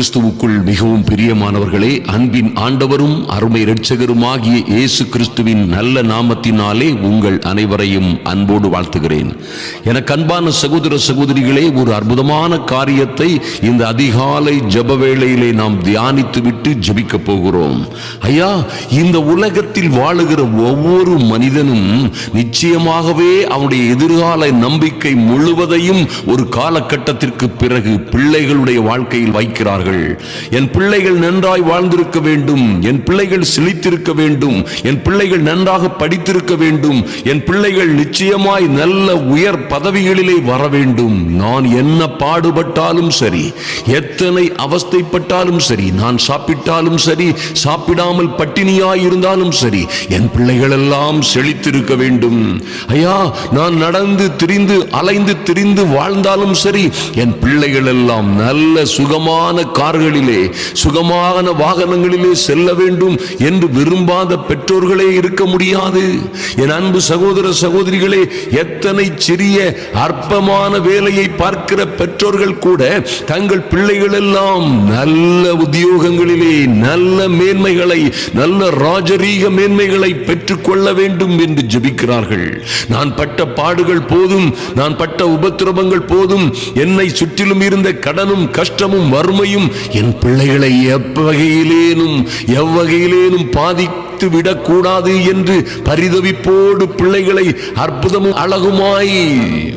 கிறிஸ்துவுக்குள் மிகவும் பிரியமானவர்களே அன்பின் ஆண்டவரும் அருமை இரட்சகருமாகிய இயேசு கிறிஸ்துவின் நல்ல நாமத்தினாலே உங்கள் அனைவரையும் அன்போடு வாழ்த்துகிறேன். எனக்கு அன்பான சகோதர சகோதரிகளே ஒரு அற்புதமான காரியத்தை இந்த அதிகாலை ஜப வேளையிலே நாம் தியானித்து விட்டு ஜெபிக்க போகிறோம். ஐயா இந்த உலகத்தில் வாழுகிற ஒவ்வொரு மனிதனும் நிச்சயமாகவே அவனுடைய எதிர்கால நம்பிக்கை முழுவதையும் ஒரு காலகட்டத்திற்கு பிறகு பிள்ளைகளுடைய வாழ்க்கையில் வைக்கிறார்கள். என் பிள்ளைகள் நன்றாய் வாழ்ந்திருக்க வேண்டும். என் பிள்ளைகள் செழித்திருக்க வேண்டும். என் பிள்ளைகள் நன்றாக படித்திருக்க வேண்டும். என் பிள்ளைகள் நிச்சயமாய் நல்ல உயர் பதவிகளிலே வர வேண்டும். நான் என்ன பாடுபட்டாலும் சரி எத்தனை அவஸ்தைப்பட்டாலும் சரி நான் சாப்பிட்டாலும் சரி சாப்பிடாமல் பட்டினியாய் இருந்தாலும் சரி என் பிள்ளைகள் எல்லாம் செழித்திருக்க வேண்டும். ஐயா நான் நடந்து திரிந்து அலைந்து திரிந்து வாழ்ந்தாலும் சரி என் பிள்ளைகள் எல்லாம் நல்ல சுகமான கார்களிலே சுகமான வாகனங்களிலே செல்ல வேண்டும் என்று விரும்பாத பெற்றோர்களே இருக்க முடியாது. என் அன்பு சகோதர சகோதரிகளே எத்தனை சிறிய அற்பமான வேலையை பார்க்கிற பெற்றோர்கள் கூட தங்கள் பிள்ளைகள் எல்லாம் நல்ல உத்தியோகங்களிலே நல்ல மேன்மைகளை நல்ல ராஜரீக மேன்மைகளை பெற்றுக்கொள்ள வேண்டும் என்று ஜெபிக்கிறார்கள். நான் பட்ட பாடுகள் போதும் நான் பட்ட உபத்திரவங்கள் போதும் என்னை சுற்றிலும் இருந்த கடனும் கஷ்டமும் வறுமையும் என் பிள்ளைகளை எவ்வகையிலேனும் எவ்வகையிலேனும் மறைத்து விடக்கூடாது என்று பரிதவிப்போடு பிள்ளைகளை அற்புதமும் அழகுமாய்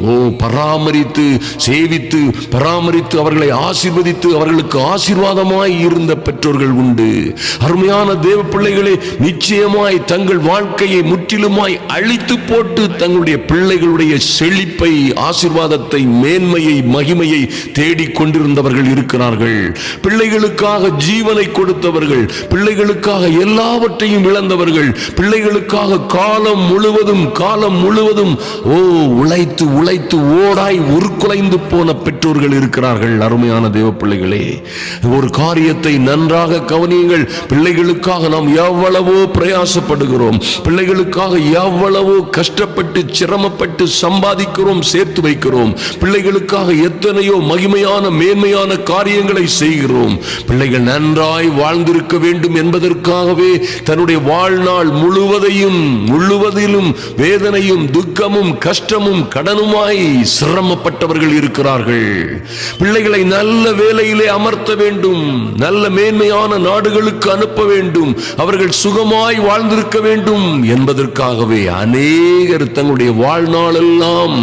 ஓ பராமரித்து சேவித்து பராமரித்து அவர்களை ஆசிர்வதித்து அவர்களுக்கு ஆசீர்வாதமாய் இருந்த பெற்றோர்கள் உண்டு. அருமையான தேவ பிள்ளைகளே நிச்சயமாய் தங்கள் வாழ்க்கையை முற்றிலுமாய் அழித்து போட்டு தங்களுடைய பிள்ளைகளுடைய செழிப்பை ஆசிர்வாதத்தை மேன்மையை மகிமையை தேடிக் கொண்டிருந்தவர்கள் இருக்கிறார்கள். பிள்ளைகளுக்காக ஜீவனை கொடுத்தவர்கள் பிள்ளைகளுக்காக எல்லாவற்றையும் இழந்தவர்கள் பிள்ளைகளுக்காக காலம் முழுவதும் காலம் முழுவதும் ஓ உழைத்து உழைத்து ஓடாய் உருக்குலைந்து போன பெற்றோர்கள் இருக்கிறார்கள். அருமையான தேவ பிள்ளைகளே ஒரு காரியத்தை நன்றாக கவனியுங்கள். பிள்ளைகளுக்காக நாம் எவ்வளவோ பிரயாசப்படுகிறோம். பிள்ளைகளுக்காக எவ்வளவோ கஷ்டப்பட்டு சிரமப்பட்டு சம்பாதிக்கிறோம் சேர்த்து வைக்கிறோம். பிள்ளைகளுக்காக எத்தனையோ மகிமையான மேன்மையான காரியங்களை செய்கிறோம். பிள்ளைகள் நன்றாய் வாழ்ந்திருக்க வேண்டும் என்பதற்காகவே தன்னுடைய வாழ்நாள் முழுவதையும் முழுவதிலும் வேதனையும் துக்கமும் கஷ்டமும் கடனுமாய் சிரமப்பட்டவர்கள் இருக்கிறார்கள். பிள்ளைகளை நல்ல வேலையிலே அமர்த்த வேண்டும். நல்ல மேன்மையான நாடுகளுக்கு அனுப்ப வேண்டும். அவர்கள் சுகமாய் வாழ்ந்திருக்க வேண்டும் என்பதற்காகவே அநேகர் தங்களுடைய வாழ்நாளெல்லாம்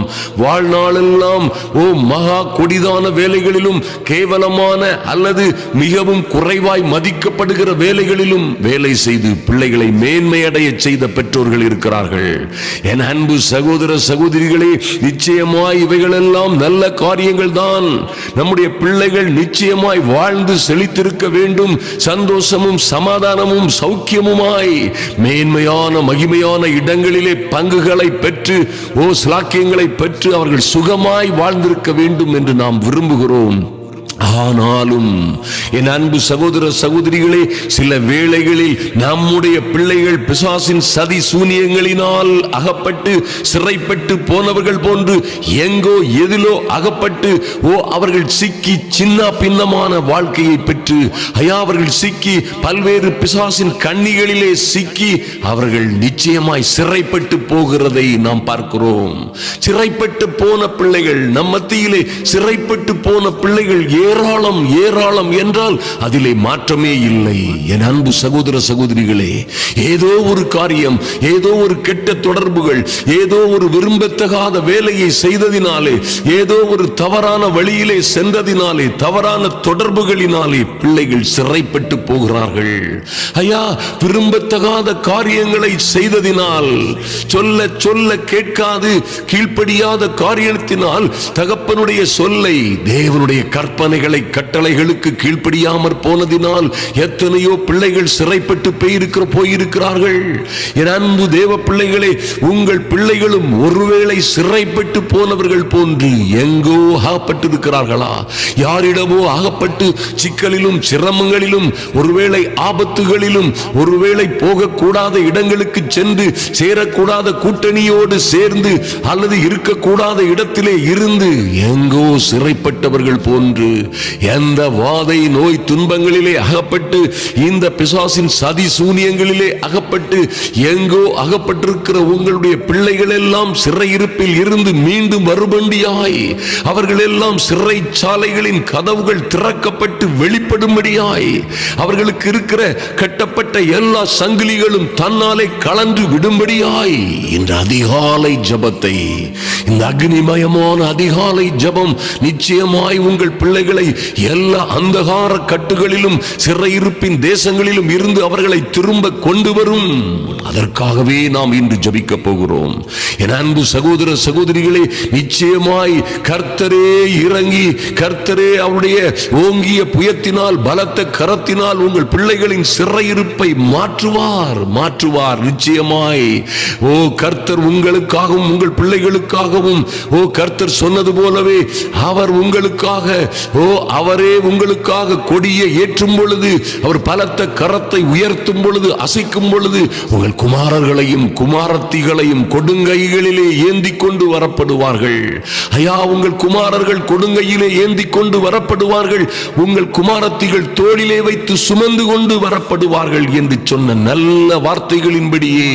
வாழ்நாளெல்லாம் ஓ மகா கொடிதான வேலைகளிலும் கேவலமான அல்லது மிகவும் குறைவாய் மதிக்கப்படுகிற வேலைகளிலும் வேலை செய்து பிள்ளை பிள்ளைகளை மேன்மையடைய செய்த பெற்றோர்கள் இருக்கிறார்கள். என் அன்பு சகோதர சகோதரிகளே நிச்சயமாய் இவைகளெல்லாம் நல்ல காரியங்கள் தான். நம்முடைய பிள்ளைகள் நிச்சயமாய் வாழ்ந்து செழித்திருக்க வேண்டும். சந்தோஷமும் சமாதானமும் சௌக்கியமுமாய். மேன்மையான மகிமையான இடங்களிலே பங்குகளை பெற்று ஓ சிலாக்கியங்களை பெற்று அவர்கள் சுகமாய் வாழ்ந்திருக்க வேண்டும் என்று நாம் விரும்புகிறோம். ஆனாலும் என் அன்பு சகோதர சகோதரிகளே சில வேளைகளில் நம்முடைய பிள்ளைகள் பிசாசின் சதி சூனியங்களினால் அகப்பட்டு சிறைப்பட்டு போனவர்கள் போன்று எங்கோ எதிலோ அகப்பட்டு ஓ அவர்கள் சிக்கி சின்ன பின்னமான வாழ்க்கையை பெற்று ஐயா அவர்கள் சிக்கி பல்வேறு பிசாசின் கண்ணிகளிலே சிக்கி அவர்கள் நிச்சயமாய் சிறைப்பட்டு போகிறதை நாம் பார்க்கிறோம். சிறைப்பட்டு போன பிள்ளைகள் நம் மத்தியிலே சிறைப்பட்டு போன பிள்ளைகள் ஏ ஏராளம் ஏராளம் என்றால் அதிலே மாற்றமே இல்லை. என் அன்பு சகோதர சகோதரிகளே ஏதோ ஒரு காரியம் ஏதோ ஒரு கெட்ட தொடர்புகள் ஏதோ ஒரு விரும்பத்தகாத வேலையை செய்ததினாலே ஏதோ ஒரு தவறான வழியிலே சென்றதினாலே தவறான தொடர்புகளினாலே பிள்ளைகள் சிறைப்பட்டு போகிறார்கள். ஐயா விரும்பத்தகாத காரியங்களை செய்ததினால் சொல்ல சொல்ல கேட்காது கீழ்ப்படியாத காரியத்தினால் தகப்பனுடைய சொல்லை தேவனுடைய கற்பனை கற்பனைகளை கட்டளைகளுக்கு கீழ்ப்படியாமற் போனதினால் எத்தனையோ பிள்ளைகள் சிறைப்பட்டு போயிருக்கிற போயிருக்கிறார்கள். என் அன்பு தேவ பிள்ளைகளே உங்கள் பிள்ளைகளும் ஒருவேளை சிறைப்பட்டு போனவர்கள் போன்று எங்கோ ஆகப்பட்டிருக்கிறார்களா? யாரிடமோ ஆகப்பட்டு சிக்கலிலும் சிரமங்களிலும் ஒருவேளை ஆபத்துகளிலும் ஒருவேளை போகக்கூடாத இடங்களுக்கு சென்று சேரக்கூடாத கூட்டணியோடு சேர்ந்து அல்லது இருக்கக்கூடாத இடத்திலே இருந்து எங்கோ சிறைப்பட்டவர்கள் போன்று எந்த வாதை நோய் துன்பங்களிலே அகப்பட்டு இந்த பிசாசின் சதி சூனியங்களிலே அகப்பட்டு எங்கோ அகப்பட்டிருக்கிற உங்களுடைய பிள்ளைகள் எல்லாம் சிறையிருப்பில் இருந்து மீண்டும் வருபண்டியாய் அவர்கள் எல்லாம் சிறைச்சாலைகளின் கதவுகள் திறக்கப்பட்டு வெளிப்படும்படியாய் அவர்களுக்கு இருக்கிற கட்டப்பட்ட எல்லா சங்கிலிகளும் தன்னாலே கலன்று விடும்படியாய். இந்த அதிகாலை ஜபத்தை இந்த அக்னிமயமான அதிகாலை ஜபம் நிச்சயமாய் உங்கள் பிள்ளைகளை எல்லா அந்தகார கட்டுகளிலும் சிறையிருப்பின் தேசங்களிலும் இருந்து அவர்களை திரும்ப கொண்டு வரும் அதற்காகவே நாம் இன்று ஜபிக்க போகிறோம். என் அன்பு சகோதர சகோதரிகளே நிச்சயமாய் கர்த்தரே இறங்கி கர்த்தரே அவருடைய ஓங்கிய புயத்தினால் பலத்த கரத்தினால் உங்கள் பிள்ளைகளின் சிறையிருப்பை மாற்றுவார் மாற்றுவார். நிச்சயமாய் ஓ கர்த்தர் உங்களுக்காகவும் உங்கள் பிள்ளைகளுக்காகவும் ஓ கர்த்தர் சொன்னது போலவே அவர் உங்களுக்காக ஓ அவரே உங்களுக்காக கொடியை ஏற்றும் பொழுது அவர் பலத்த கரத்தை உயர்த்தும் பொழுது அசைக்கும் பொழுது பொழுது உங்கள் குமாரர்களையும் குமாரத்திகளையும் கொடுங்கைகளிலே ஏந்தி கொண்டு வரப்படுவார்கள். ஐயா உங்கள் குமாரர்கள் கொடுங்கையிலே ஏந்தி கொண்டு வரப்படுவார்கள். உங்கள் குமாரத்திகள் தோளிலே வைத்து சுமந்து கொண்டு வரப்படுவார்கள் என்று சொன்ன நல்ல வார்த்தைகளின்படியே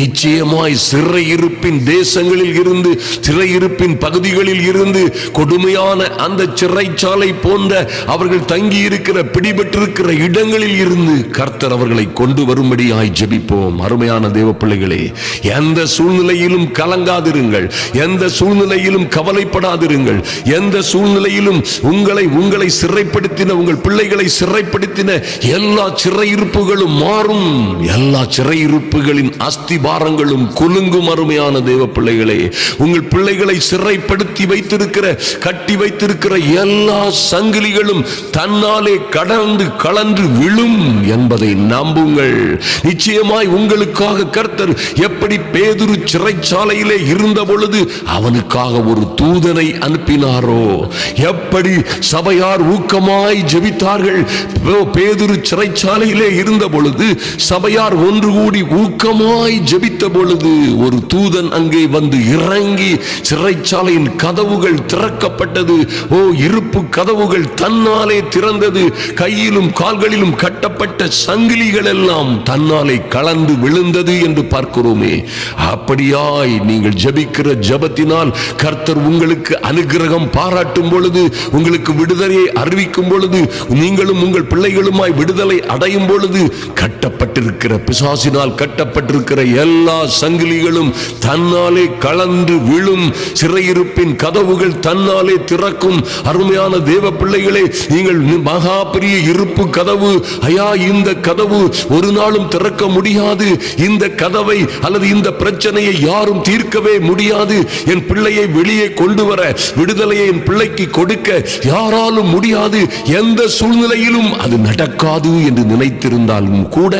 நிச்சயமாய் சிறையிருப்பின் தேசங்களில் இருந்து சிறையிருப்பின் பகுதிகளில் இருந்து கொடுமையான அந்த சிறைச்சாலை போன்ற அவர்கள் தங்கி இருக்கிற பிடிபட்டிருக்கிற இடங்களில் இருந்து கர்த்தர் அவர்களை கொண்டு வரும்படியாய் ஜெபிப்போம் அருமையான தேவ பிள்ளைகளே எந்த சூழ்நிலையிலும் கலங்காதிருங்கள். எந்த சூழ்நிலையிலும் கவலைப்படாதிருங்கள். எந்த சூழ்நிலையிலும் உங்களை உங்களை சிறைப்படுத்தின உங்கள் பிள்ளைகளை சிறைப்படுத்தின எல்லா சிறையிருப்புகளும் மாறும். எல்லா சிறையிருப்புகளின் அஸ்திபாரங்களும் குலுங்கும் அருமையான தேவ பிள்ளைகளே உங்கள் பிள்ளைகளை சிறைப்படுத்தி வைத்திருக்கிற கட்டி வைத்திருக்கிற எல்லா சங்கிலிகளும் தன்னாலே கடந்து கலன்று விழும் என்பதை நம்புங்கள். நிச்சயம் நிச்சயமாய் உங்களுக்காக கர்த்தர் எப்படி பேதுரு சிறைச்சாலையிலே இருந்த பொழுது அவனுக்காக ஒரு தூதனை அனுப்பினாரோ? எப்படி சபையார் ஊக்கமாய் ஜெபித்தார்கள்? பேதுரு சிறைச்சாலையிலே இருந்த பொழுது சபையார் ஒன்று கூடி ஊக்கமாய் ஜெபித்த பொழுது ஒரு தூதன் அங்கே வந்து இறங்கி சிறைச்சாலையின் கதவுகள் திறக்கப்பட்டது. ஓ இருப்பு கதவுகள் தன்னாலே திறந்தது. கையிலும் கால்களிலும் கட்டப்பட்ட சங்கிலிகள் எல்லாம் தன்னாலே கலந்து விழுந்தது என்று பார்க்கிறோமே. அப்படியாய் நீங்கள் ஜபிக்கிற ஜெபத்தினால் கர்த்தர் உங்களுக்கு அனுகிரகம் பாராட்டும் பொழுது உங்களுக்கு விடுதலையை அறிவிக்கும் பொழுது நீங்களும் உங்கள் பிள்ளைகளுமாய் விடுதலை அடையும் பொழுது கட்டப்பட்டிருக்கிற பிசாசினால் கட்டப்பட்டிருக்கிற எல்லா சங்கிலிகளும் தன்னாலே கலந்து விழும் சிறையிருப்பின் கதவுகள் தன்னாலே திறக்கும். அருமையான தேவ பிள்ளைகளே நீங்கள் மகா பெரிய இருப்பு கதவு ஐயா இந்த கதவு ஒரு நாளும் திறக்க முடியும் முடியாது. இந்த கதவை அல்லது இந்த பிரச்சனையை யாரும் தீர்க்கவே முடியாது. என் பிள்ளையை வெளியே கொண்டு வர விடுதலையை என் பிள்ளைக்கு கொடுக்க யாராலும் முடியாது. எந்த சூழ்நிலையிலும் அது நடக்காது என்று நினைத்திருந்தாலும் கூட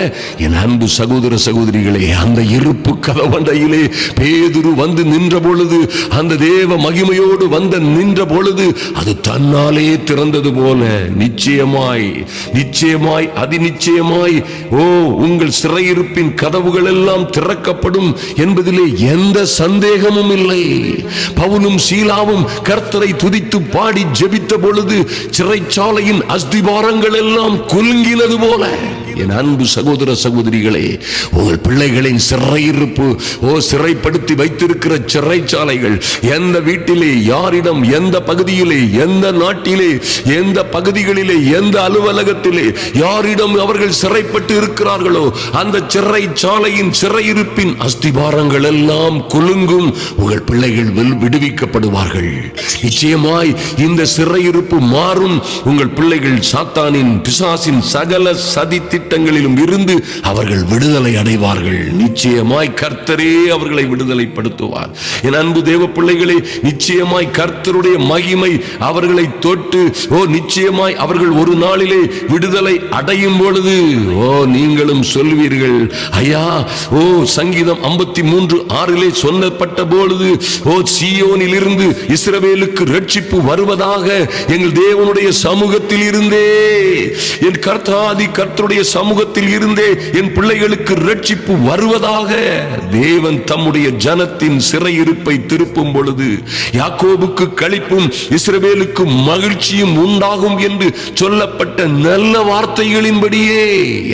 என் அன்பு சகோதர சகோதரிகளே அந்த இருப்பு கதவண்டையிலே பேதுரு வந்து நின்ற பொழுது அந்த தேவ மகிமையோடு வந்த நின்ற பொழுது அது தன்னாலே திறந்தது போல நிச்சயமாய் நிச்சயமாய் அதி நிச்சயமாய் ஓ உங்கள் சிறையிருப்பின் கதவுகள் எல்லாம் திறக்கப்படும் என்பதிலே எந்த சந்தேகமும் இல்லை. பவுலும் சீலாவும் கர்த்தரை துதித்து பாடி ஜெபித்த பொழுது சிறைச்சாலையின் அஸ்திபாரங்கள் எல்லாம் குலுங்கினது போல. என் அன்பு சகோதர சகோதரிகளே உங்கள் பிள்ளைகளின் சிறையிருப்பு ஓ சிறைப்படுத்தி வைத்திருக்கிற சிறைச்சாலைகள் எந்த வீட்டிலே யாரிடம் எந்த பகுதியிலே எந்த நாட்டிலே எந்த பகுதிகளிலே எந்த அலுவலகத்திலே யாரிடம் அவர்கள் சிறைப்பட்டு இருக்கிறார்களோ அந்த சிறைச்சாலையின் சிறையிருப்பின் அஸ்திபாரங்கள் எல்லாம் குலுங்கும் உங்கள் பிள்ளைகள் விடுவிக்கப்படுவார்கள். நிச்சயமாய் இந்த சிறையிருப்பு மாறும். உங்கள் பிள்ளைகள் சாத்தானின் பிசாசின் சகல சதி திட்டங்களிலும் இருந்து அவர்கள் விடுதலை அடைவார்கள். நிச்சயமாய் கர்த்தரே அவர்களை விடுதலைப்படுத்துவார். என் அன்பு தேவ பிள்ளைகளே நிச்சயமாய் கர்த்தருடைய மகிமை அவர்களை தொட்டு ஓ நிச்சயமாய் அவர்கள் ஒரு நாளிலே விடுதலை அடையும் பொழுது ஓ நீங்களும் சொல்வீர்கள் ஐயா ஓ சங்கீதம் ஐம்பத்தி மூன்று ஆறிலே சொல்லப்பட்ட பொழுது ஓ சீயோனில் இருந்து இஸ்ரவேலுக்கு ரட்சிப்பு வருவதாக எங்கள் தேவனுடைய சமூகத்தில் இருந்தே என் கர்த்தாதி கர்த்தருடைய சமூகத்தில் இருந்தே என் பிள்ளைகளுக்கு ரட்சிப்பு வருவதாக தேவன் தம்முடைய ஜனத்தின் சிறையிருப்பை திருப்பும் பொழுது யாக்கோபுக்கு களிப்பும் இஸ்ரவேலுக்கு மகிழ்ச்சியும் உண்டாகும் என்று சொல்லப்பட்ட நல்ல வார்த்தைகளின்படியே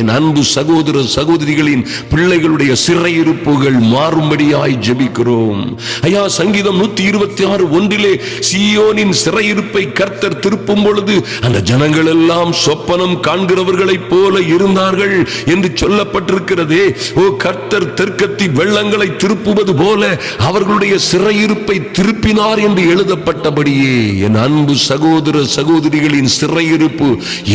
என் அன்பு சகோதர சகோதரிகளின் பிள்ளைகளுடைய சிறையிருப்புகள் மாறும்படியாய் ஜெபிக்கிறோம். ஐயா சங்கீதம் நூத்தி இருபத்தி ஆறு ஒன்றிலே சியோனின் சிறையிருப்பை கர்த்தர் திருப்பும் பொழுது அந்த ஜனங்கள் எல்லாம் சொப்பனம் காண்கிறவர்களைப் போல இருந்து இருந்தார்கள் என்று சொல்லப்பட்டிருக்கிறதே. ஓ கர்த்தர் தெற்கத்தி வெள்ளங்களை திருப்புவது போல அவர்களுடைய சிறையிருப்பை திருப்பினார் என்று எழுதப்பட்டபடியே. என் அன்பு சகோதர சகோதரிகளின் சிறையிருப்பு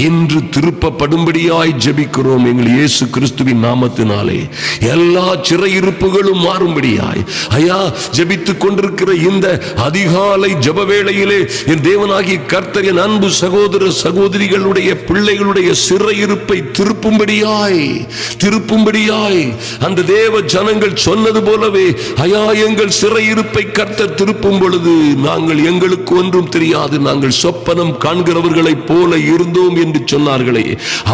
என்று திருப்பப்படும்படியாய் ஜபிக்கிறோம் எங்கள் இயேசு கிறிஸ்துவின் நாமத்தினாலே. எல்லா சிறையிருப்புகளும் மாறும்படியாய். ஐயா ஜபித்துக் கொண்டிருக்கிற இந்த அதிகாலை ஜப வேளையிலே என் தேவனாகி கர்த்தர் என் அன்பு சகோதர சகோதரிகளுடைய பிள்ளைகளுடைய சிறையிருப்பை திருப்ப திருப்பும்படியாய் திருப்பும்படியாய். அந்த தேவ ஜனங்கள் சொன்னது போலவே ஐயா எங்கள் சிறையிருப்பை கர்த்தர் திருப்பும் பொழுது நாங்கள் எங்களுக்கு ஒன்றும் தெரியாது. நாங்கள் சொப்பனம் காண்கிறவர்களைப் போல இருந்தோம் என்று சொன்னார்களே.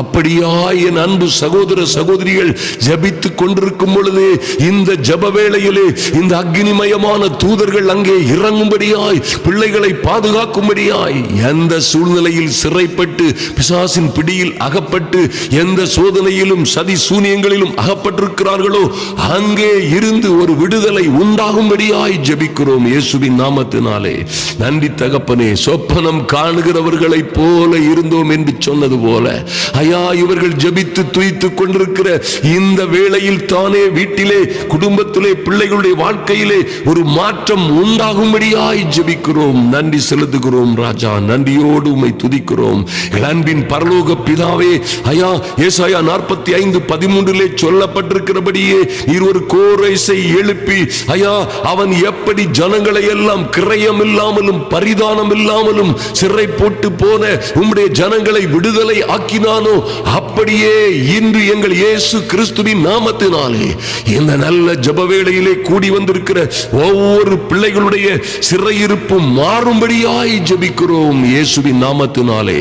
அப்படியாய் என் அன்பு சகோதர சகோதரிகள் ஜபித்துக் கொண்டிருக்கும் பொழுது இந்த ஜப வேளையிலே இந்த அக்னிமயமான தூதர்கள் அங்கே இறங்கும்படியாய் பிள்ளைகளை பாதுகாக்கும்படியாய் எந்த சூழ்நிலையில் சிறைப்பட்டு பிசாசின் பிடியில் அகப்பட்டு எந்த சோதனையிலும் சதி சூனியங்களிலும் அகப்பட்டிருக்கிறார்களோ அங்கே இருந்து ஒரு விடுதலை உண்டாகும்படியாய் ஜபிக்கிறோம் இயேசுவின் நாமத்தினாலே. நன்றி தகப்பனே சொப்பனம் காணுகிறவர்களைப் போல இருந்தோம் என்று சொன்னது போல. ஐயா இவர்கள் ஜபித்து துய்த்துக் கொண்டிருக்கிற இந்த வேளையில் தானே வீட்டிலே குடும்பத்திலே பிள்ளைகளுடைய வாழ்க்கையிலே ஒரு மாற்றம் உண்டாகும்படியாய் ஜபிக்கிறோம். நன்றி செலுத்துகிறோம் ராஜா நன்றியோடு உமை துதிக்கிறோம். அன்பின் பரலோக பிதாவே ஐயா ஏசாயா நாற்பத்தி ஐந்து பதிமூன்றிலே சொல்லப்பட்டிருக்கிறபடியே இருவர் ஒரு கோரைசை எழுப்பி ஐயா அவன் எப்படி ஜனங்களை எல்லாம் கிரயம் இல்லாமலும் பரிதானம் இல்லாமலும் சிறை போட்டு போன உம்முடைய ஜனங்களை விடுதலை ஆக்கினானோ அப்படியே இன்று எங்கள் இயேசு கிறிஸ்துவின் நாமத்தினாலே இந்த நல்ல ஜபவேளையிலே கூடி வந்திருக்கிற ஒவ்வொரு பிள்ளைகளுடைய சிறையிருப்பு மாறும்படியாய் ஜெபிக்கிறோம் இயேசுவின் நாமத்தினாலே.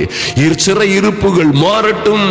சிறையிருப்புகள் மாறட்டும்.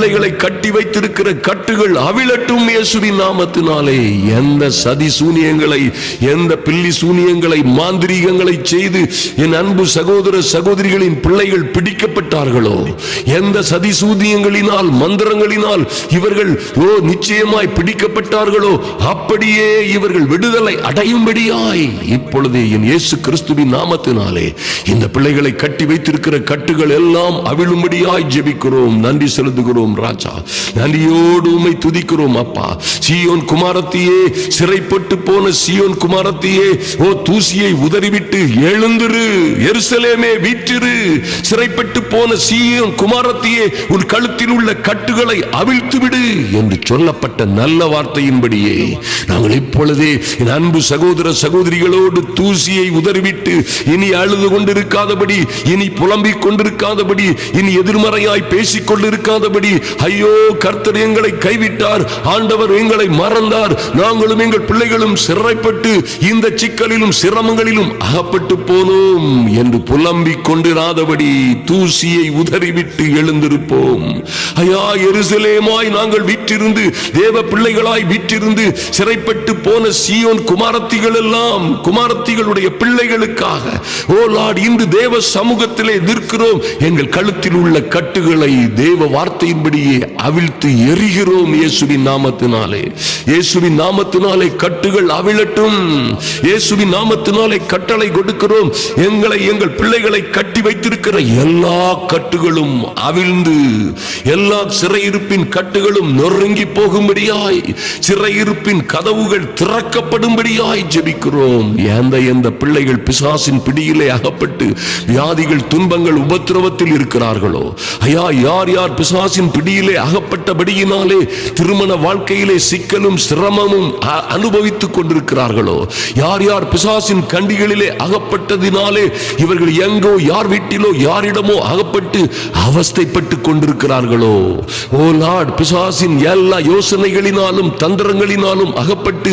பிள்ளைகளை கட்டி வைத்திருக்கிற கட்டுகள் அவிழட்டும் இயேசுவின் நாமத்தினாலே. எந்த சதி சூனியங்களை எந்த பில்லி சூனியங்களை மாந்திரீகங்களை செய்து என் அன்பு சகோதர சகோதரிகளின் பிள்ளைகள் பிடிக்கப்பட்டார்களோ? எந்த சதி சூனியங்களினால் மந்திரங்களினால் இவர்கள் ஓ நிச்சயமாய் பிடிக்கப்பட்டார்களோ? அப்படியே இவர்கள் விடுதலை அடையும்படியாய் இப்பொழுது என் இயேசு கிறிஸ்துவின் நாமத்தினாலே இந்த பிள்ளைகளை கட்டி வைத்திருக்கிற கட்டுகள் எல்லாம் அவிழும்படியாய் ஜெபிக்கிறோம். நன்றி செலுத்துகிறோம். ராஜா. நன்றியோடு உம்மை துதிக்கிறோம் அப்பா. சியோன் குமாரத்தியே சிறைப்பட்டு போன சியோன் குமாரத்தியே ஓ தூசியை உதறிவிட்டு எழுந்திரு. எருசலேமே வீற்றிரு. சிறைப்பட்டு போன சியோன் குமாரத்தியே உன் கழுத்தில் உள்ள கட்டுகளை அவிழ்த்து விடு என்று சொல்லப்பட்ட நல்ல வார்த்தையின்படியே. நாங்கள் இப்பொழுதே என் அன்பு சகோதர சகோதரிகளோடு தூசியை உதறிவிட்டு இனி அழுது கொண்டிருக்காதபடி இனி புலம்பிக் கொண்டிருக்காதபடி இனி எதிர்மறையாய் பேசிக் கொண்டிருக்காதபடி ஐயோ கர்த்தர் எங்களை கைவிட்டார். ஆண்டவர் எங்களை மறந்தார். நாங்களும் எங்கள் பிள்ளைகளும் சிறைப்பட்டு இந்த சிக்கலிலும் சிரமங்களிலும் அகப்பட்டு போனோம் என்று புலம்பிக் கொண்டிராதபடி தூசியை உதறிவிட்டு எழுந்திருப்போம். ஐயா எருசலேமாய் நாங்கள் விற்றிருந்து தேவ பிள்ளைகளாய் விற்றிருந்து சிறைப்பட்டு போன சீயோன் குமாரத்திகள் எல்லாம் குமாரத்திகளுடைய பிள்ளைகளுக்காக ஓ லார்ட் இன்று தேவ சமூகத்திலே நிற்கிறோம். எங்கள் கழுத்தில் உள்ள கட்டுகளை தேவ வார்த்தையின் வார்த்தையின்படியே அவிழ்த்து எரிகிறோம் இயேசுவின் நாமத்தினாலே. இயேசுவின் நாமத்தினாலே கட்டுகள் அவிழட்டும். இயேசுவின் நாமத்தினாலே கட்டளை கொடுக்கிறோம். எங்களை எங்கள் பிள்ளைகளை கட்டி வைத்திருக்கிற எல்லா கட்டுகளும் அவிழ்ந்து எல்லா சிறையிருப்பின் கட்டுகளும் நொறுங்கி போகும்படியாய் சிறையிருப்பின் கதவுகள் திறக்கப்படும்படியாய் ஜெபிக்கிறோம். எந்த எந்த பிள்ளைகள் பிசாசின் பிடியிலே அகப்பட்டு வியாதிகள் துன்பங்கள் உபத்திரவத்தில் இருக்கிறார்களோ? ஐயா யார் யார் பிசாசின் பிடியிலே அகப்பட்டபடியினாலே திருமண வாழ்க்கையிலே சிக்கலும் சிரமமும் அனுபவித்துக் கொண்டிருக்கிறார்களோ? யார் யார் பிசாசின் கண்டிகளிலே அகப்பட்டதினாலே இவர்கள் எங்கோ யார் வீட்டிலோ யாரிடமோ அகப்பட்டு அவஸ்தைப்பட்டு கொண்டிருக்கிறார்களோ? ஓ லார்ட் பிசாசின் எல்லா யோசனைகளினாலும் தந்திரங்களினாலும் அகப்பட்டு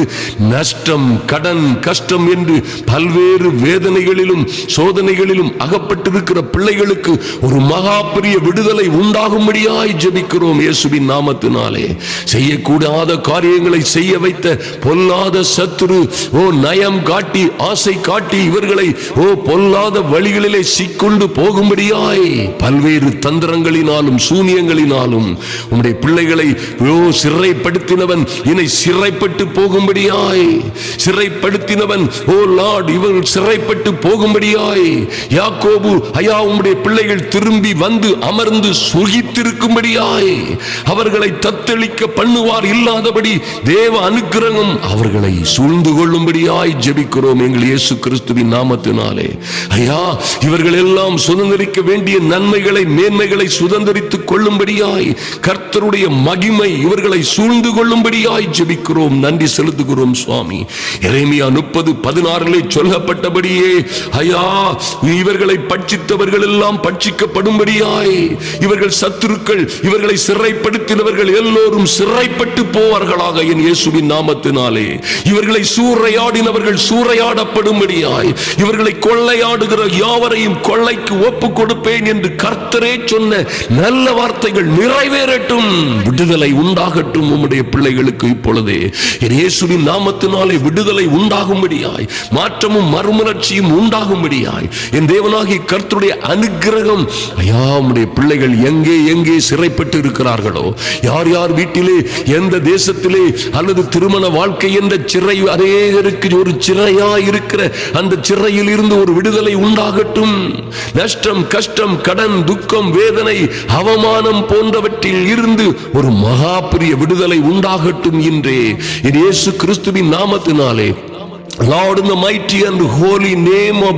நஷ்டம் கடன் கஷ்டம் என்று பல்வேறு வேதனைகளிலும் சோதனைகளிலும் அகப்பட்டிருக்கிற பிள்ளைகளுக்கு ஒரு மகா பெரிய விடுதலை உண்டாகும்படியாய் ஜெபிக்கிறோம் இயேசுவின் நாமத்தினாலே. செய்யக்கூடாத காரியங்களை செய்ய வைத்த பொல்லாத சத்துரு ஓ நயம் காட்டி ஆசை காட்டி இவர்களை ஓ பொல்லாத வழிகளிலே சிக்கும் கொண்டு போகும்படியாய் பல்வேறு தந்திரங்களினாலும் சூனியங்களினாலும் உம்முடைய பிள்ளைகளை சிறைப்படுத்தினவன் இனி சிறைப்பட்டு போகும்படியாய் சிறைப்படுத்தினவன் ஓ லார்ட் இவர்கள் சிறைப்பட்டு போகும்படியாய் யாக்கோபு ஐயா உம்முடைய பிள்ளைகள் திரும்பி வந்து அமர்ந்து சுகித்திருக்கும்படியாய் அவர்களை தத்தளிக்க பண்ணுவார். இல்லாதபடி தேவ அனுக்கிரகம் அவர்களை சூழ்ந்து கொள்ளும்படியாய் ஜெபிக்கிறோம் எங்கள் இயேசு கிறிஸ்துவின் நாமத்தினாலே. ஐயா இவர்கள் எல்லாம் சுதந்திரிக்க வேண்டிய நன்மைகளை மேன்மைகளை சுதந்திரித்துக் கொள்ளும்படியாய் கர்த்தருடைய மகிமை இவர்களை சூழ்ந்து கொள்ளும்படியாய் ஜெபிக்கிறோம். நன்றி செலுத்துகிறோம் சுவாமி. இறைமையா முப்பது பதினாறிலே சொல்லப்பட்டபடியே ஐயா இவர்களை பட்சித்தவர்கள் எல்லாம் பட்சிக்கப்படும்படியாய் இவர்கள் சத்துருக்கள் இவர்களை சிறைப்படுத்தினவர்கள் எல்லோரும் சிறைப்பட்டு போவார்களாக என் இயேசுவின் நாமத்தினாலே. இவர்களை சூறையாடினவர்கள் சூறையாடப்படும்படியாய் இவர்களை கொள்ளையாடுகிற யாவரையும் கொள்ள கொள்ளைக்கு ஒப்பு கொடுப்பேன் என்று கர்த்தரே சொன்ன நல்ல வார்த்தைகள் நிறைவேறட்டும். விடுதலை உண்டாகட்டும் உம்முடைய பிள்ளைகளுக்கு இப்பொழுதே. இயேசுவின் நாமத்தினாலே விடுதலை உண்டாகும்படியாய் மாற்றமும் மறுமலர்ச்சியும் உண்டாகும்படியாய். என் தேவனாகி கர்த்தருடைய அனுக்கிரகம் ஐயா உம்முடைய பிள்ளைகள் எங்கே எங்கே சிறைப்பட்டு இருக்கிறார்களோ யார் யார் வீட்டிலே எந்த தேசத்திலே அல்லது திருமண வாழ்க்கை என்ற சிறை அநேகருக்கு ஒரு சிறையா இருக்கிற அந்த சிறையில் இருந்து ஒரு விடுதலை உண்டாகட்டும். நஷ்டம் கஷ்டம் கடன் துக்கம் வேதனை அவமானம் போன்றவற்றில் இருந்து ஒரு மகா பெரிய விடுதலை உண்டாகட்டும் என்றே என் இயேசு கிறிஸ்துவின் நாமத்தினாலே. Lord in the mighty and holy name of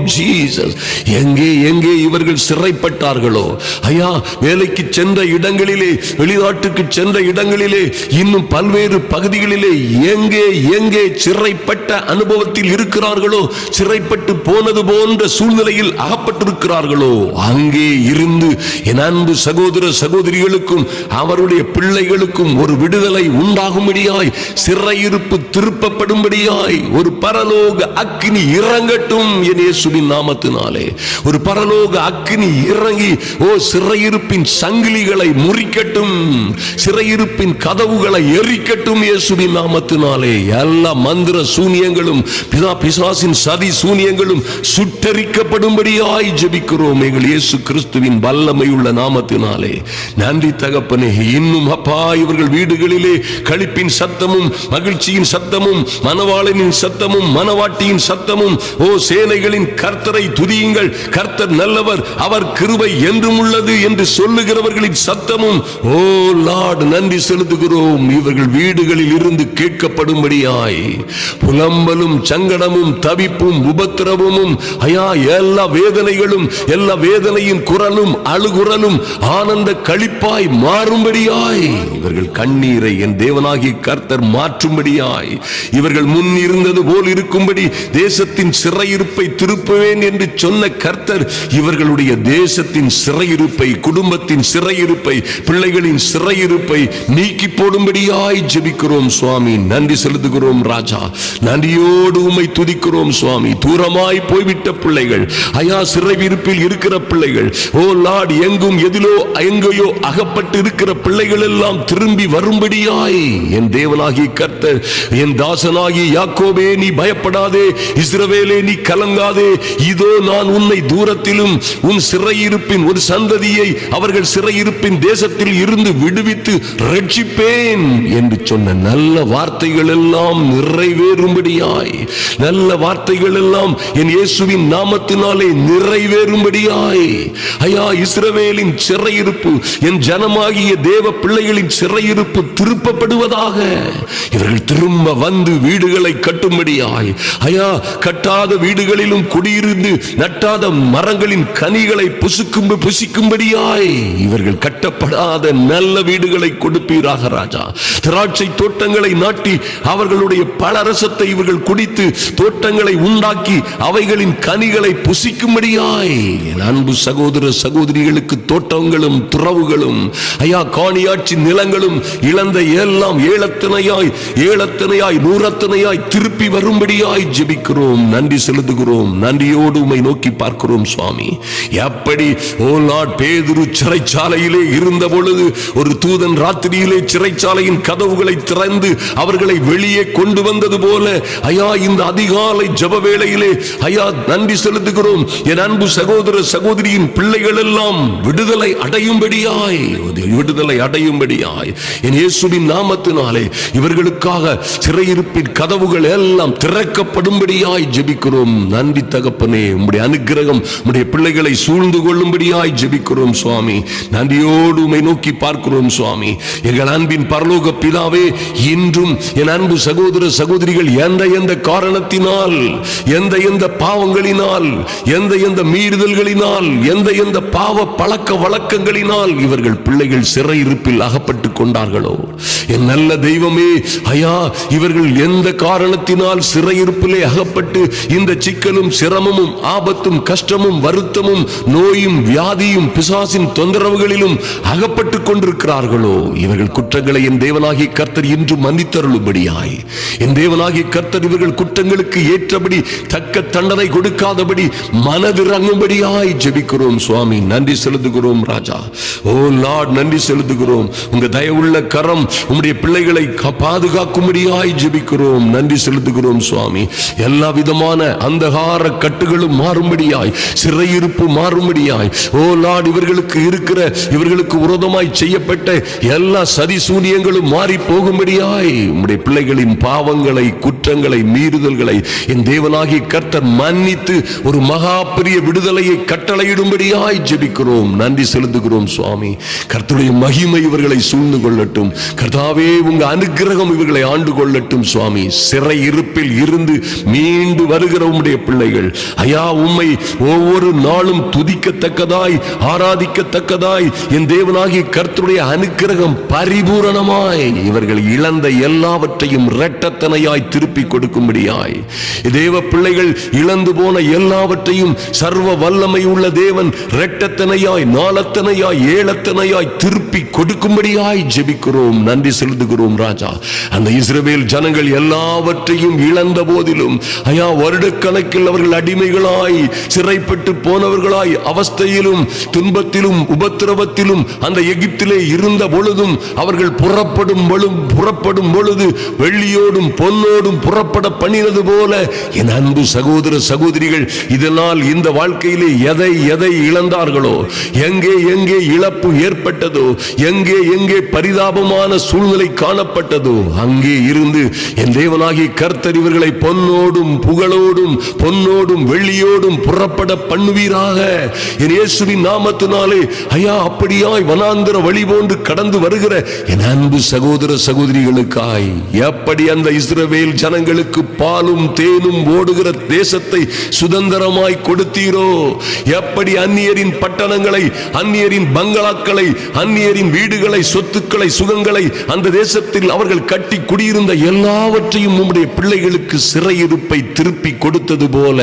எங்கே எங்கே இவர்கள் சிறைப்பட்டார்களோ? ஐயா வேலைக்கு சென்ற இடங்களிலே வெளிநாட்டுக்கு சென்ற இடங்களிலே இன்னும் பல்வேறு பகுதிகளிலே எங்கே எங்கே சிறைப்பட்ட அனுபவத்தில் இருக்கிறார்களோ சிறைப்பட்டு போனது போன்ற சூழ்நிலையில் அகப்பட்டிருக்கிறார்களோ அங்கே இருந்து என் அன்பு சகோதர சகோதரிகளுக்கும் அவருடைய பிள்ளைகளுக்கும் ஒரு விடுதலை உண்டாகும்படியாய் சிறையிருப்பு திருப்பப்படும்படியாய் ஒரு பரலோக அக்னி இறங்கட்டும் என் இயேசுவின் நாமத்தினாலே. ஒரு பரலோக அக்னி இறங்கி ஓ சிறையிருப்பின் சங்கிலிகளை முறிக்கட்டும் சிறையிருப்பின் கதவுகளை எரிக்கட்டும் இயேசுவின் நாமத்தினாலே. எல்லா மந்திர சூனியங்களும் பிதா பிசாசின் சதி சூனியங்களும் சுட்டரிக்கப்படும்படியாய் ஜபிக்கிறோம் எங்கள் இயேசு கிறிஸ்துவின் வல்லமையுள்ள நாமத்தினாலே. நன்றி தகப்பனே இன்னும் அப்பா இவர்கள் வீடுகளிலே கழிப்பின் சத்தமும் மகிழ்ச்சியின் சத்தமும் மனவாளனின் சத்தமும் மனவாட்டியின் சத்தமும் ஓ சேனைகளின் கர்த்தரை துதியுங்கள். கர்த்தர் நல்லவர். அவர் கிருபை என்றும் உள்ளது என்று சொல்லுகிறவர்களின் சத்தமும் ஓ லார்ட் நன்றி செலுத்துகிறோம். இவர்கள் வீடுகளில் இருந்து கேட்கப்படும்படியாய். புலம்பலும் சங்கடமும் தவிப்பும் உபத்திரவமும் ஐயா எல்லா வேதனைகளும் எல்லா வேதனையின் குரலும் அழுகுரலும் ஆனந்த களிப்பாய் மாறும்படியாய். இவர்கள் கண்ணீரை என் தேவனாகி கர்த்தர் மாற்றும்படியாய். இவர்கள் முன் இருந்தது போல் கொடுக்கும்படி தேசத்தின் சிறையிருப்பை திருப்புவேன் என்று சொன்ன கர்த்தர் இவர்களுடைய தேசத்தின் சிறையிருப்பை குடும்பத்தின் சிறையிருப்பை பிள்ளைகளின் சிறையிருப்பை நீக்கி போடும்படியாய் ஜெபிக்கிறோம் சுவாமி. நன்றி செலுத்துகிறோம் ராஜா. நன்றியோடு உமை துதிக்கிறோம் சுவாமி. தூரமாய் போய்விட்ட பிள்ளைகள் ஐயா சிறையிருப்பில் இருக்கிற பிள்ளைகள் ஓ லார்ட் எங்கும் எதிலோ எங்கேயோ அகப்பட்டு இருக்கிற பிள்ளைகள் எல்லாம் திரும்பி வரும்படியாய். என் தேவனாகி கர்த்தர் என் தாசனாகி யாக்கோபே நீ பயப்படாதே இஸ்ரவேலே நீ கலங்காதே. இதோ நான் உன்னை தூரத்திலும் உன் சிறையிருப்பின் ஒரு சந்ததியை அவர்கள் சிறையிருப்பின் தேசத்தில் இருந்து விடுவித்து ரட்சிப்பேன் என்று சொன்ன நல்ல வார்த்தைகள் எல்லாம் நிறைவேறும்படியாய். நல்ல வார்த்தைகள் எல்லாம் என் இயேசுவின் நாமத்தினாலே நிறைவேறும்படியாய். ஐயா இஸ்ரவேலின் சிறையிருப்பு என் ஜனமாகிய தேவ பிள்ளைகளின் சிறையிருப்பு திருப்பப்படுவதாக. இவர்கள் திரும்ப வந்து வீடுகளை கட்டும்படியாய் ஐயா கட்டாத வீடுகளிலும் குடியிருந்து நட்டாத மரங்களின் கனிகளை புசுக்கும் புசிக்கும்படியாய். இவர்கள் கட்டப்படாத நல்ல வீடுகளை கொடுப்பீராக ராஜா. திராட்சை தோட்டங்களை நாட்டி அவர்களுடைய பலரசத்தை இவர்கள் குடித்து தோட்டங்களை உண்டாக்கி அவைகளின் கனிகளை புசிக்கும்படியாய். அன்பு சகோதர சகோதரிகளுக்கு தோட்டங்களும் துறவுகளும் ஐயா காணியாட்சி நிலங்களும் இழந்த எல்லாம் ஏலத்தினையாய் ஏலத்தினையாய் நூறத்தனையாய் திருப்பி வரும்படியாய் ஜெபிக்கிறோம். நன்றி செலுத்துகிறோம். நன்றியோடு உமை நோக்கி பார்க்கிறோம் சுவாமி. எப்படி ஓ லார்ட் பேதுரு சிறைச்சாலையிலே இருந்த பொழுது ஒரு தூதன் ராத்திரியிலே சிறைச்சாலையின் கதவுகளை திறந்து அவர்களை வெளியே கொண்டு வந்தது போல ஐயா இந்த அதிகாலை ஜப வேளையிலே ஐயா நன்றி செலுத்துகிறோம். என் அன்பு சகோதர சகோதரியின் பிள்ளைகள் எல்லாம் விடுதலை அடையும்படியாய் விடுதலை அடையும்படியாய் என் இயேசுவின் நாமத்தினாலே இவர்களுக்காக சிறையிருப்பின் கதவுகள் எல்லாம் எல்லாம் திறக்கப்படும்படியாய் ஜெபிக்கிறோம். நன்றி தகப்பனே உம்முடைய அனுகிரகம் உம்முடைய பிள்ளைகளை சூழ்ந்து கொள்ளும்படியாய் ஜெபிக்கிறோம் சுவாமி. நன்றியோடு உமை நோக்கி பார்க்கிறோம் சுவாமி. எங்கள் அன்பின் பரலோக பிதாவே இன்றும் என் அன்பு சகோதர சகோதரிகள் எந்த எந்த காரணத்தினால் எந்த எந்த பாவங்களினால் எந்த எந்த மீறுதல்களினால் எந்த எந்த பாவ பழக்க வழக்கங்களினால் இவர்கள் பிள்ளைகள் சிறையிருப்பில் அகப்பட்டுக் கொண்டார்களோ? என் நல்ல தெய்வமே ஐயா இவர்கள் எந்த காரணத்தின் நாள் சிறையிருப்பிலே அகப்பட்டு இந்த சிக்கலும் சிரமமும் ஆபத்தும் கஷ்டமும் வருத்தமும் நோயும் வியாதியும் பிசாசின் தொந்தரவுகளிலும் அகப்பட்டுக் கொண்டிருக்கிறார்களோ? இவர்கள் குற்றங்களை என் தேவனாகி கர்த்தர் இன்று மன்னித்தருளும்படியாய். என் தேவனாகி கர்த்தர் இவர்கள் குற்றங்களுக்கு ஏற்றபடி தக்க தண்டனை கொடுக்காதபடி மனதிறங்கும்படியாய் ஜெபிக்கிறோம் சுவாமி. நன்றி செலுத்துகிறோம் ராஜா. ஓ லார்ட் நன்றி செலுத்துகிறோம். உங்க தயவுள்ள கரம் உம்முடைய பிள்ளைகளை பாதுகாக்கும்படியாய் ஜெபிக்கிறோம். நன்றி செலுத்து செலுத்துகிறோம் சுவாமி. எல்லா விதமான அந்தகார கட்டுகளும் மாறும்படியாய் சிறையிருப்பு மாறும்படியாய் ஓ லார்ட் இவர்களுக்கு இருக்கிற இவர்களுக்கு விரோதமாய் செய்யப்பட்ட எல்லா சதி சூனியங்களும் மாறி போகும்படியாய் உம்முடைய பிள்ளைகளின் பாவங்களை குற்றங்களை மீறுதல்களை என் தேவனாகி கர்த்தர் மன்னித்து ஒரு மகா பெரிய விடுதலையை கட்டளையிடும்படியாய் ஜெபிக்கிறோம். நன்றி செலுத்துகிறோம் சுவாமி. கர்த்தருடைய மகிமை இவர்களை சூழ்ந்து கொள்ளட்டும். கர்த்தாவே உங்க அனுகிரகம் இவர்களை ஆண்டு கொள்ளட்டும் சுவாமி. சிறை இருப்பில் இருந்து மீண்டு வருகிற உம்முடைய பிள்ளைகள். ஐயா உம்மை ஒவ்வொரு நாளும் துதிக்கத்தக்கதாய் ஆராதிக்கத்தக்கதாய் என் தேவனாகிய கர்த்தருடைய அனுக்கிரகம் பரிபூரணமாய் இவர்கள் இழந்த எல்லாவற்றையும் இரட்டத்தனையாய் திருப்பி கொடுக்கும்படியாய். தேவ பிள்ளைகள் இழந்து போன எல்லாவற்றையும் சர்வ வல்லமை உள்ள தேவன் இரட்டத்தனையாய் நாளத்தனையாய் ஏழத்தனையாய் திருப்பி கொடுக்கும்படியாய் ஜெபிக்கிறோம். நன்றி செலுத்துகிறோம் ராஜா. அந்த இஸ்ரவேல் ஜனங்கள் எல்லாவற்றையும் அனைத்தையும் இழந்த போதிலும் ஐயா வருடக்கணக்கில் அவர்கள் அடிமைகளாய் சிறைப்பட்டு போனவர்களாய் அவஸ்தையிலும் துன்பத்திலும் உபத்திரவத்திலும் அந்த எகிப்திலே இருந்த பொழுதும் அவர்கள் புறப்படும் புறப்படும் பொழுது வெள்ளியோடும் பொன்னோடும் புறப்பட பண்ணினது போல என் அன்பு சகோதர சகோதரிகள் இதனால் இந்த வாழ்க்கையிலே எதை எதை இழந்தார்களோ எங்கே எங்கே இழப்பு ஏற்பட்டதோ எங்கே எங்கே பரிதாபமான சூழ்நிலை காணப்பட்டதோ அங்கே இருந்து என் தேவனாகி கர் கர்த்தர் இவர்களை பொன்னோடும் புகழோடும் பொன்னோடும் வெள்ளியோடும் புறப்பட பண்ணுவீராக. என் இயேசுவின் நாமத்தினாலே ஐயா அப்படியாய் வனாந்திர வழி போன்று கடந்து வருகிற என் அன்பு சகோதர சகோதரிகளுக்காய் எப்படி அந்த இஸ்ரவேல் ஜனங்களுக்கு பாலும் தேனும் ஓடுகிற தேசத்தை சுதந்திரமாய் கொடுத்தீரோ? எப்படி அந்நியரின் பட்டணங்களை அந்நியரின் பங்களாக்களை அந்நியரின் வீடுகளை சொத்துக்களை சுகங்களை அந்த தேசத்தில் அவர்கள் கட்டி குடியிருந்த எல்லாவற்றையும் உம்முடைய பிள்ளைகளுக்கு சிறையிருப்பை திருப்பி கொடுத்தது போல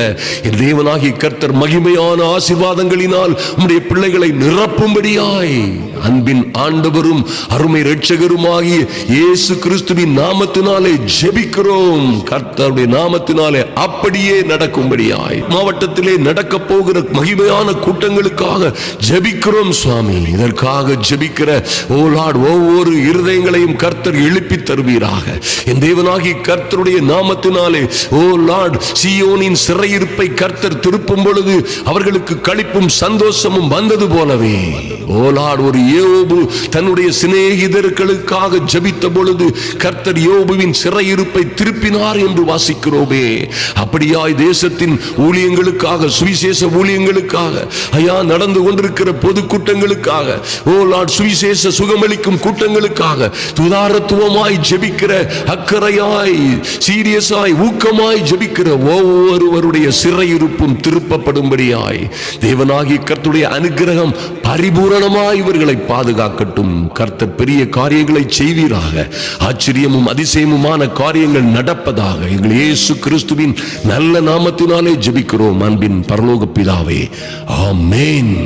என் தேவனாகி கர்த்தர் மகிமையான ஆசீர்வாதங்களினால் உம்முடைய பிள்ளைகளை நிரப்பும்படியாய். அன்பின் ஆண்டவரும் அருமை இரட்சகருமாகிய இயேசு கிறிஸ்துவின் நாமத்தினாலே ஜெபிக்கிறோம். கர்த்தருடைய நாமத்தினாலே அப்படியே நடக்கும்படியாய். மாவட்டத்திலே நடக்க போகிற மகிமையான கூட்டங்களுக்காக ஜெபிக்கிறோம் சுவாமி. இதற்காக ஜெபிக்கிற ஓலாட் ஒவ்வொரு இருதயங்களையும் கர்த்தர் எழுப்பி தருவீராக. என் தேவனாகி கர்த்தருடைய நாமத்தினாலே ஓ லார்ட் சியோனின் சிறையிருப்பை கர்த்தர் திருப்பும் பொழுது அவர்களுக்கு களிப்பும் சந்தோஷமும் வந்தது போலவே. ஓ லார்ட் ஒரு யோபு தன்னுடைய சிநேகிதர்களுக்காக ஜபித்த பொழுது கர்த்தர் யோபுவின் சிறையிருப்பை திருப்பினார் என்று வாசிக்கிறோமே. அப்படியாய் தேசத்தின் ஊழியங்களுக்காக சுவிசேஷ ஊழியங்களுக்காக ஐயா நடந்து கொண்டிருக்கிற பொதுக்கூட்டங்களுக்காக ஓ லார்ட் சுவிசேஷ சுகமளிக்கும் கூட்டங்களுக்காக துதாரத்துவமாய் ஜபிக்கிற அக்கறையாய் சீரியஸாய் ஊக்கமாய் ஜபிக்கிற ஒவ்வொருவருடைய சிறையிருப்பும் திருப்பப்படும்படியாய் தேவனாகி கர்த்துடைய அனுகிரகம் பரிபூரணமாய் இவர்களை பாதுகாக்கட்டும். கர்த்தர் பெரிய காரியங்களை செய்வீராக. ஆச்சரியமும் அதிசயமுமான காரியங்கள் நடப்பதாக எங்கள் இயேசு கிறிஸ்துவின் நல்ல நாமத்தினாலே ஜெபிக்கிறோம் அன்பின் பரலோக பிதாவே. ஆமேன்.